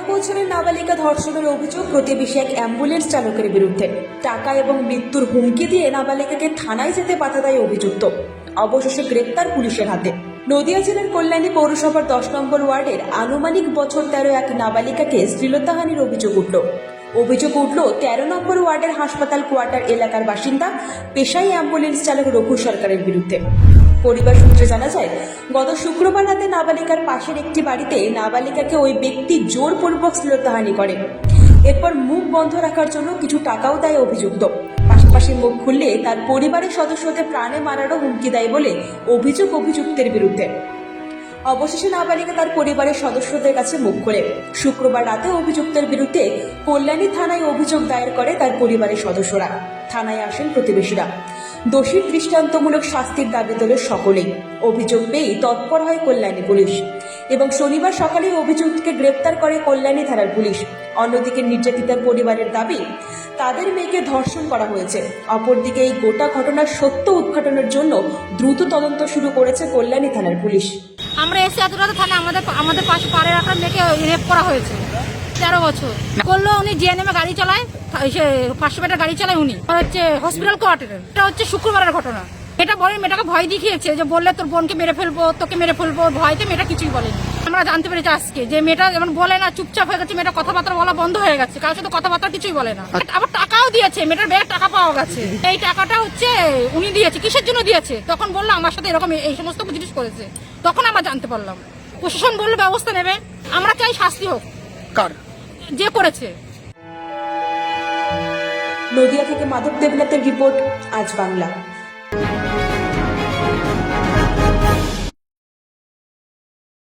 তেরো বছরের নাবালিকা ধর্ষণের অভিযোগ প্রতিবেশী এক অ্যাম্বুলেন্স চালকের বিরুদ্ধে। টাকা এবং মৃত্যুর হুমকি দিয়ে নাবালিকাকে থানায় যেতে বাধা দেয় অভিযুক্ত। অবশেষে গ্রেপ্তার পুলিশের হাতে। নদিয়া জেলার কল্যাণী পৌরসভার দশ নম্বর ওয়ার্ডের আনুমানিক বছর তেরো এক নাবালিকাকে শ্লীলতাহানির অভিযোগ উঠল। অভিযোগ উঠল, তেরো নম্বর ওয়ার্ডের হাসপাতাল কোয়ার্টার এলাকার বাসিন্দা পেশাই অ্যাম্বুলেন্স চালক রঘু সরকারের বিরুদ্ধে। পরিবার সূত্রে জানা যায়, গত শুক্রবার রাতে নাবালিকার পাশের একটি বাড়িতে নাবালিকাকে ওই ব্যক্তি জোরপূর্বক শ্লীলতাহানি করে। এরপর মুখ বন্ধ রাখার জন্য কিছু টাকাও দেয় অভিযুক্ত। পাশাপাশি মুখ খুললে তার পরিবারের সদস্যদের প্রাণে মারারও হুমকি দেয় বলে অভিযোগ অভিযুক্তের বিরুদ্ধে। অবশেষে নাবালিকা তার পরিবারের সদস্যদের কাছে মুখ খোলে। শুক্রবার রাতে অভিযুক্তের বিরুদ্ধে কল্যাণী থানায় অভিযোগ দায়ের করে তার পরিবারের সদস্যরা। থানায় আসেন প্রতিবেশীরা। দোষীর দৃষ্টান্তমূলক শাস্তির দাবি তোলে সকলেই। অভিযোগ পেয়েই তৎপর হয় কল্যাণী পুলিশ। এবং শনিবার সকালে অভিযুক্তকে গ্রেপ্তার করে কল্যাণী থানার পুলিশ। অন্যদিকে নির্যাতিতার পরিবারের দাবি, তাদের মেয়েকে ধর্ষণ করা হয়েছে। অপরদিকে এই গোটা ঘটনার সত্য উদ্ঘাটনের জন্য দ্রুত তদন্ত শুরু করেছে কল্যাণী থানার পুলিশ। আমরা এসে এত রাতে আমাদের আমাদের পাশে পাড়ের একটা মেয়েকে রেপ করা হয়েছে। তেরো বছর। করল উনি জিএনএমে গাড়ি চালায় পাঁচশো মিটার গাড়ি চালায় উনি। হচ্ছে হসপিটাল কোয়ার্টারের এটা হচ্ছে শুক্রবারের ঘটনা। এটা বলে মেয়েটাকে ভয় দেখিয়েছে যে বললে তোর বোনকে মেরে ফেলব তোকে মেরে ফেলব ভয়তে মেয়েটা কিছুই বলেনি। আমরা জানতে পেরেছি আজকে যে মেয়েটা যেমন বলে না চুপচাপ হয়ে গেছে মেয়েটা কথাবার্তা বলা বন্ধ হয়ে গেছে কারোর সাথে কথাবার্তা কিছুই বলে না। আবার টাকাও দিয়েছে মেয়েটার ব্যাগ টাকা পাওয়া গেছে। এই টাকাটা হচ্ছে উনি দিয়েছে কিসের জন্য দিয়েছে? তখন বলল আমার সাথে এরকম এই সমস্ত জিনিস করেছে। তখন আমরা জানতে পারলাম। প্রশাসন বলল ব্যবস্থা নেবে। আমরা চাই শাস্তি হোক। কার? যে করেছে নদিয়া থেকে মাধব দেবনাথের রিপোর্ট আজ বাংলা।